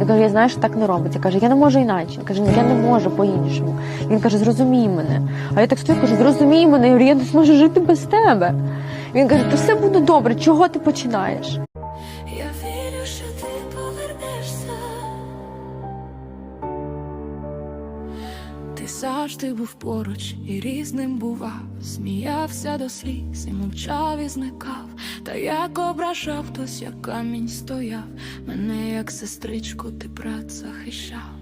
Я кажу, я знаю, що так не робиться. Каже, я не можу іначе. Каже, я не можу по-іншому. Він каже, зрозумій мене. А я так стою, кажу, зрозумій мене, я я не зможу жити без тебе. Він каже, то все буде добре, чого ти починаєш? Ти завжди був поруч і різним бував, сміявся до сліз і мовчав і зникав. Та як ображав хтось, як камінь стояв, мене, як сестричку, ти брат захищав.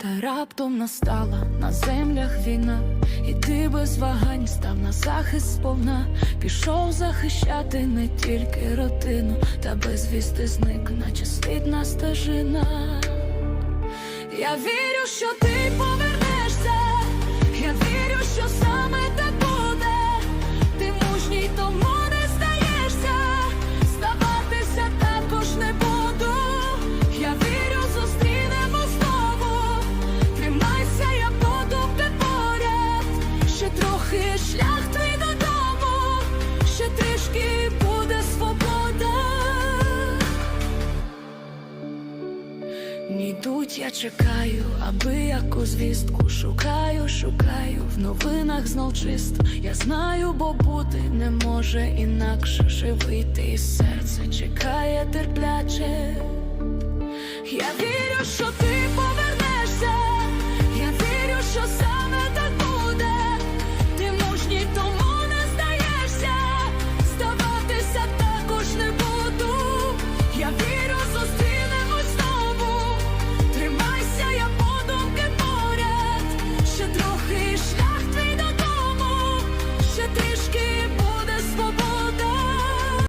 Та раптом настала на землях війна, і ти без вагань став на захист сповна, пішов захищати не тільки родину, та безвісти зник, наче слідна стежина. Я вірю, що ти йдуть, я чекаю, аби яку звістку шукаю, шукаю, в новинах знов чисто. Я знаю, бо бути не може інакше живити, серце чекає терпляче. Я вірю, що